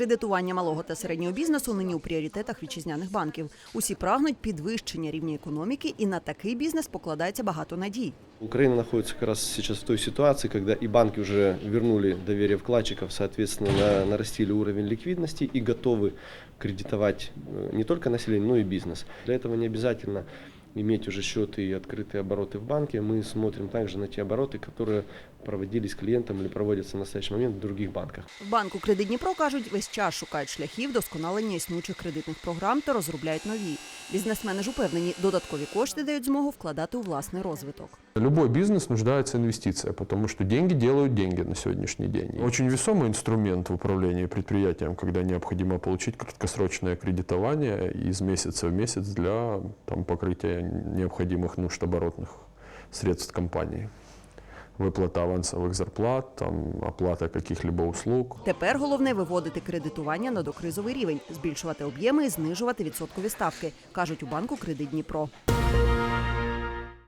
Кредитування малого та середнього бізнесу нині у пріоритетах вітчизняних банків. Усі прагнуть підвищення рівня економіки, і на такий бізнес покладається багато надій. Украина находится как раз сейчас в той ситуации, когда и банки уже вернули доверие вкладчиков, соответственно, на- нарастили уровень ликвидности и готовы кредитовать э, не только население, но и бизнес. Для этого не обязательно иметь уже счеты и открытые обороты в банке. Мы смотрим также на те обороты, которые проводились клиентом или проводятся в настоящий момент в других банках. В банку Кредит Дніпро кажуть, весь час шукають шляхів вдосконалення існуючих кредитних програм та розробляють нові. Бізнесмени ж упевнені, додаткові кошти дають змогу вкладати у власний розвиток. Любой бизнес нуждается в инвестициях, потому что деньги делают деньги на сегодняшний день. Очень весомый инструмент в управлении предприятием, когда необходимо получить краткосрочное кредитование из месяца в месяц для там, покрытия необходимых нужд оборотных средств компании. Выплата авансових зарплат, там, оплата каких-либо услуг. Тепер головне виводити кредитування на докризовий рівень, збільшувати об'єми і знижувати відсоткові ставки, кажуть у банку Кредит Дніпро.